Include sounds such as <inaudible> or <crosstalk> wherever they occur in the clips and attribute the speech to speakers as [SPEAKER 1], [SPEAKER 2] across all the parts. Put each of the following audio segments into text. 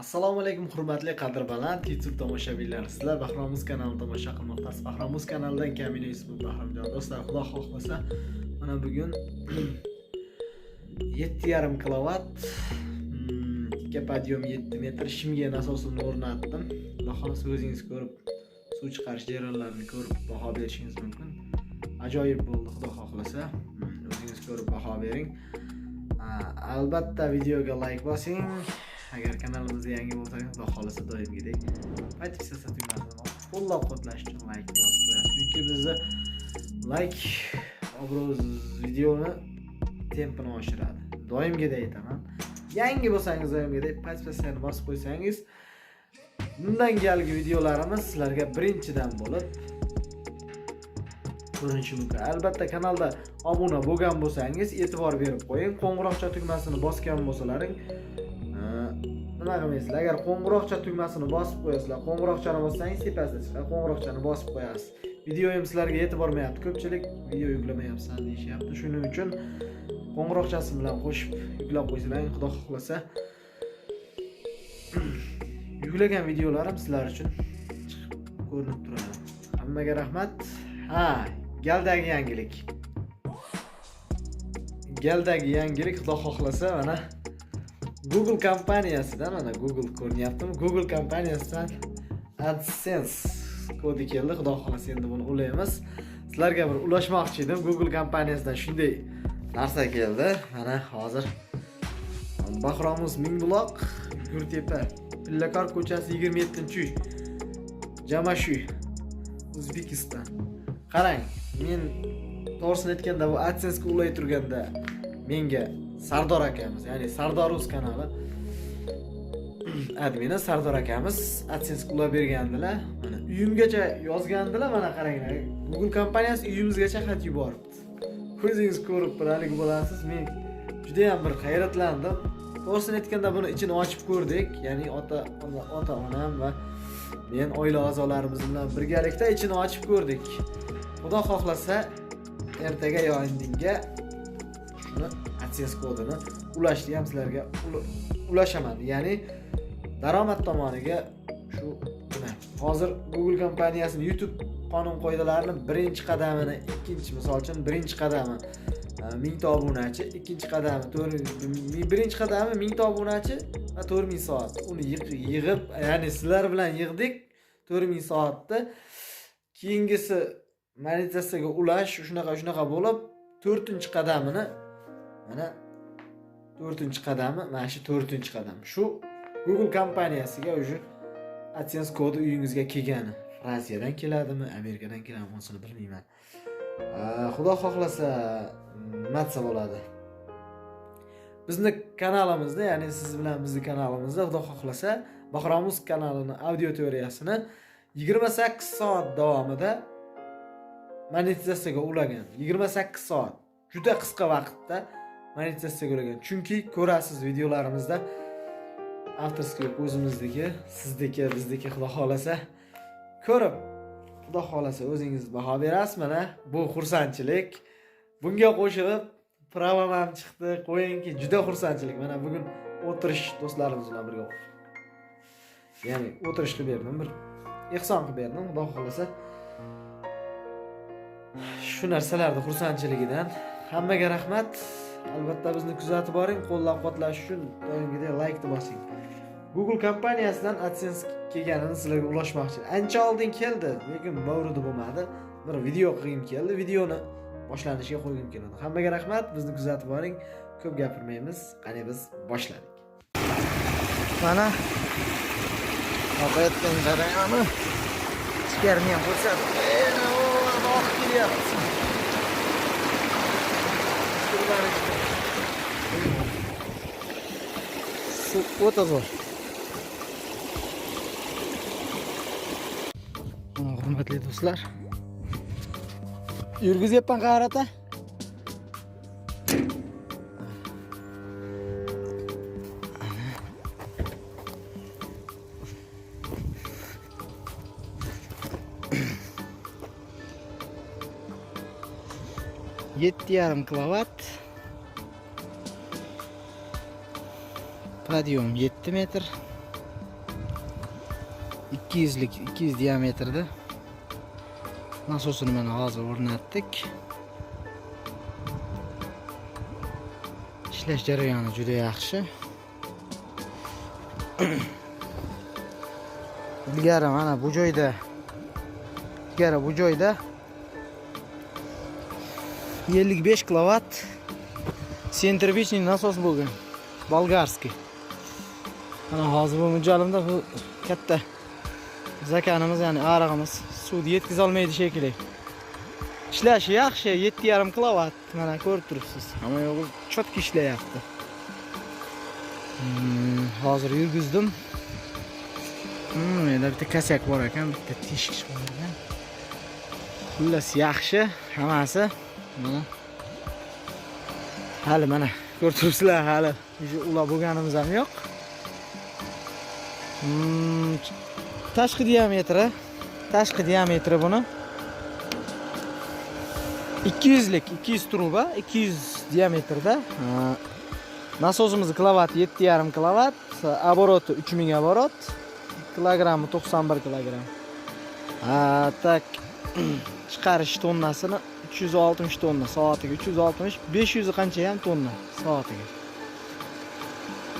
[SPEAKER 1] assalomu alaykum hurmatli qadr baland youtube tomoshabinlar. Sizlar bahromuz kanalini tomosha qilmoqdasiz. Bahromuz kanalidan kamina yusupov bahromjon do'stlar xudo xohlasa mana bugun <clears throat> yetti yarim kilovat mm, ikki podyom yetti metr shimga nasosini o'rnatdim. Xohlasa o'zingiz ko'rib suv chiqarish jarayonlarini ko'rib baho berishingiz mumkin. Ajoyib bo'ldi xudo xohlasa. Mm, o'zingiz ko'rib baho bering. Albatta videoga layk bosing agar kanalimizga yangi bo'lsangiz xudo xohlasa doimgidek notifikatsiya tugmasini qo'llab quvvatlash uchun layk bosib qo'yasiz chunki bizni layk obro'z videoni tempini oshiradi. Doimgidek aytaman. Yangi bo'lsangiz doimgidek notifikatsiyani bosib qo'ysangiz bundan galgi videolarimiz sizlarga birinchidan bo'lib ko'rinishi mumkin. Albatta kanalda obuna bo'lgan bo'lsangiz e'tibor berib qo'ying. Qo'ng'iroqcha tugmasini bosgan bo'lsalaring nima qilmaysizlar agar qo'ng'iroqcha tugmasini bosib qo'yasizlar qo'ng'iroqchani bossangiz tepasida chiqadi qo'ng'iroqchani bosib qo'yasiz video ham sizlarga yetib bormayapti ko'pchilik video yuklamayapsan deyishyapti shuning uchun qo'ng'iroqchasi bilan qo'shib yuklab qo'ysalaring xudo xohlasa <clears throat> yuklagan videolarim sizlar uchun chiqib ko'rinib turadi hammaga rahmat ha galdagi yangilik galdagi yangilik xudo xohlasa mana google kompaniyasidan mana google ko'rinyaptimi? Google kompaniyasidan adsense kodi keldi. Xudo xohlasa endi buni ulaymiz. Sizlarga bir ulashmoqchi edim. Google kompaniyasidan shunday narsa keldi. Mana hozir bahromuz mingbuloq gurtepa pillakor ko'chasi yigirma yettinchi uy jamashuy o'zbekiston qarang men to'g'risini aytganda bu adsensega ulay turganda menga sardor akamiz ya'ni sardoruz kanali admini sardor akamiz adsense ulab bergandilar mana uyimgacha yozgandilar mana qaranglar. Google kompaniyasi uyimizgacha xat yuboribdi. O'zingiz ko'rib bir haligi bo'lasiz men judayam bir hayratlandim. To'g'risini aytganda buni ichini ochib ko'rdik. Ya'ni ota ota onam va men oila a'zolarimiz bilan birgalikda ichini ochib ko'rdik. Xudo xohlasa ertaga yo indinga adsense kodini ulashni ham sizlarga ul- ulashaman ya'ni daromad tomoniga shu hozir google kompaniyasini youtube qonun qoidalarini birinchi qadamini ikkinchi misol uchun birinchi qadami e, mingta obunachi ikkinchi qadami to'rt birinchi qadami mingta obunachi va to'rt ming soat. Uni yig- yig'ib ya'ni sizlar bilan yig'dik to'rt ming soatni. Keyingisi monetizatsiyaga ulash shunaqa shunaqa bo'lib to'rtinchi qadamini mana to'rtinchi qadami mana shu to'rtinchi qadam. Shu google kompaniyasiga уже adsense kodi uyingizga kelgani. Rossiyadan keladimi amerikadan keladimi unisini bilmayman. Xudo xohlasa nima bo'ladi. Bizni kanalimizda ya'ni siz bilan bizni kanalimizda xudo xohlasa bahromuz kanalini auditoriyasini yigirma sakkiz soat davomida monetizatsiyaga ulagan. 28 soat. Juda qisqa vaqtda monetizatsiyaga ulagan chunki ko'rasiz videolarimizda yo'q o'zimizniki sizniki bizniki xudo xohlasa ko'rib xudo xohlasa o'zingiz baho berasiz mana bu xursandchilik. Bunga qo'shilib pravam ham chiqdi. Qo'yingki juda xursandchilik. Mana bugun o'tirish do'stlarimiz bilan birga ya'ni o'tirish qilib berdim bir ehson qilib berdim. Xudo xohlasa shu narsalarni xursandchiligidan hammaga rahmat albatta bizni kuzatib boring qo'llab quvvatlash uchun doimgidek laykni bosing. Google kompaniyasidan adsense kelganini sizlarga ulashmoqchi. Ancha oldin keldi lekin mavridi bo'lmadi. Bir video qilgim keldi videoni boshlanishiga qo'ygim keladi hammaga rahmat bizni kuzatib boring. Ko'p gapirmaymiz qani biz boshladik.
[SPEAKER 2] Mana oqayotgan jarayoni. Ichkarini ham ko'rsatib oqib kelyapti Şu o da dostlar. Yürgüz yapan kahrata. yetti yarim podiyum yetti metr
[SPEAKER 1] 200lik 200 diametrda nasosini mana hozir o'rnatdik ishlash jarayoni juda yaxshi <clears throat> ilgari mana bu joyda ilgari bu joyda 55 kilovat sentribичный nasos bo'lgan bolgarskiy Ana hazırı mücalimde bu katta zekanımız yani arağımız Sudiyet kizalmaydı şekilli. İşleşi şey, ah şey, yaxşı, 7,5 kilovat mana ko'rib turibsiz. Ama yo'q, chotki ishlayapti. Hmm, hozir yurgizdim. Hmm, menda bitta kasak bor ekan, bitta teshik bor ekan. Xullas yaxshi, hammasi mana hali mana ko'rib turibsizlar hali ulab bo'lganimiz ham yo'q. tashqi diametri tashqi diametri buni 200 lik 200 truba 200 diametrda Ha, nasosimiz kilovat 7,5 kilovat обороты 3000 оборот kilogrammi 91 kilogramm ha tak chiqarish <clears throat> tonnasini 360 tonna soatiga 360 500 qancha ham tonna soatiga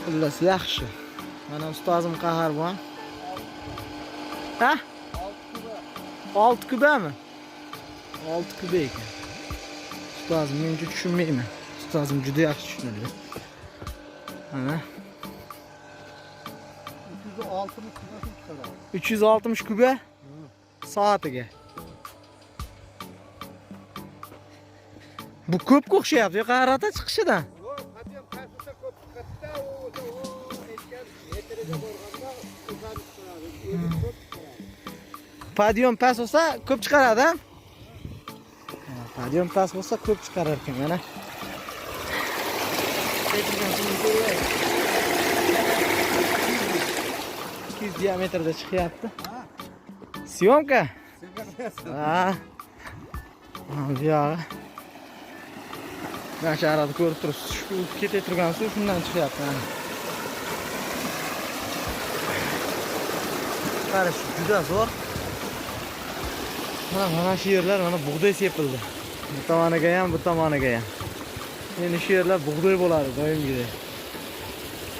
[SPEAKER 1] xullas yaxshi mana ustozim qahar bu ham ha 6 kubami 6 kuba ekan ustozim men uncha tushunmayman ustozim juda yaxshi tushunadi mana 360 kuba soatiga bu ko'pga o'xshayapti qarata chiqishidan Padion past bo'lsa ko'p chiqaradi Padion past bo'lsa ko'p chiqarar ekan mana. Ikki diametrda chiqyapti. Syomka? Ha. Ha, bu yog'i. Mana shu arada ko'rib turibsiz. Shu ketib turgan suv shundan chiqyapti mana. Qarash juda zo'r. Mana mana shu yerlar mana bug'doy sepildi. Bu tomoniga ham, bu tomoniga ham. Endi shu yerlar bug'doy bo'ladi doimgidek.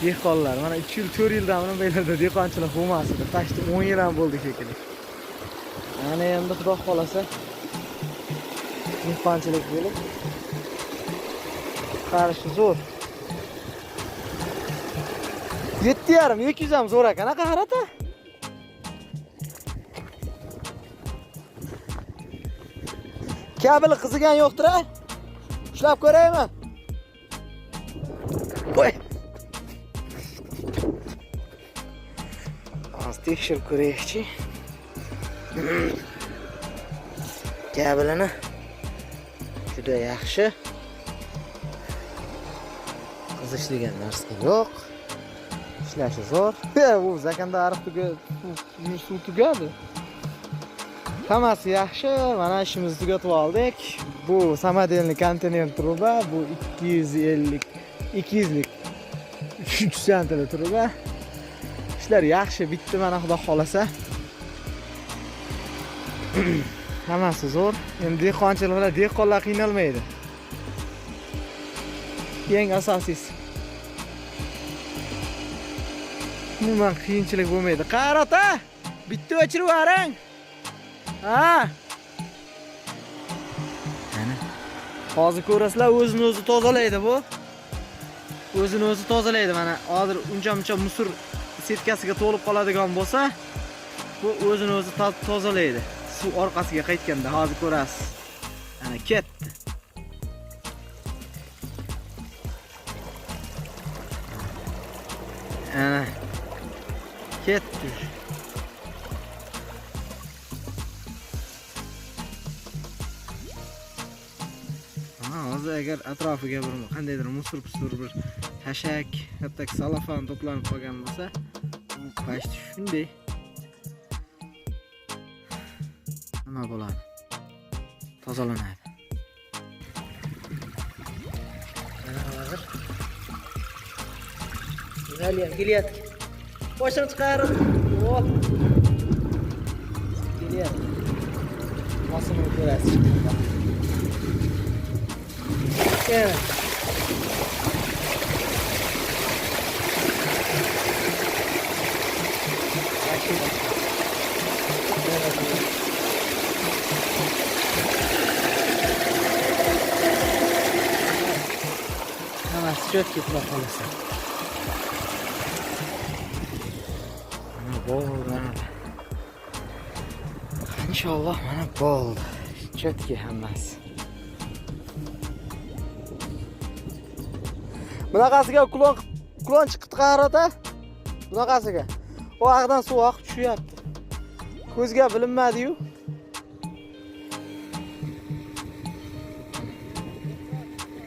[SPEAKER 1] Dehqonlar mana 3 yil, 4 yildan buni bu yerda dehqonchilik bo'lmasdi. Tashti 10 yil ham bo'ldi shekilli. Mana endi xudo xolasa dehqonchilik bo'lib qarishi zo'r. 7,5 200 ham zo'r ekan, aka qarata. Kabeli qizigan yo'qdir a? Ushlab ko'raymi? Qo'y. Hozir tekshirib ko'raylikchi. Kabelini juda yaxshi. Qizish degan narsa yo'q. Ishlashi zo'r. Bu zakanda ariq tuga suv tugadi. Hammasi yaxshi. Mana ishimizni tugatib oldik. Bu samodelniy konteyner truba, bu 250 200 lik 3 santli truba. Ishlar yaxshi, bitta mana xudo xolasa. <clears throat> Hammasi zo'r. Endi dehqonchilikda dehqonlar qiynalmaydi. Eng asosiysi. Umuman qiyinchilik bo'lmaydi. Qarata! Bitta o'chirib yuboring. Ha? Mana. Hozir ko'rasizlar, o'zini o'zi tozalaydi bu. O'zini o'zi tozalaydi mana. Hozir uncha-muncha musur setkasiga to'lib qoladigan bo'lsa, bu o'zini o'zi to- tozalaydi. Suv orqasiga qaytganda hozir ko'rasiz. Ana ketdi. Ha, hozir agar atrofiga bir qandaydir musur pusur bir hashak, hatto salafan to'planib qolgan bo'lsa, u почти shunday nima bo'ladi? Tozalanadi. Mana hozir Zaliyam kelyapti. Boshini chiqarib, hop. kelyapti mosimni ko'rasiz Evet. Hammasi cho'tki xudo xohlasa. Mana bo'ldi. mana. Inshaalloh mana bo'ldi. Cho'tki hammasi. Bunaqasiga kulon kulonchi chiqib qarada. Bunaqasiga. u ag'dan suv oqib tushyapti. Ko'zga bilinmadi-yu.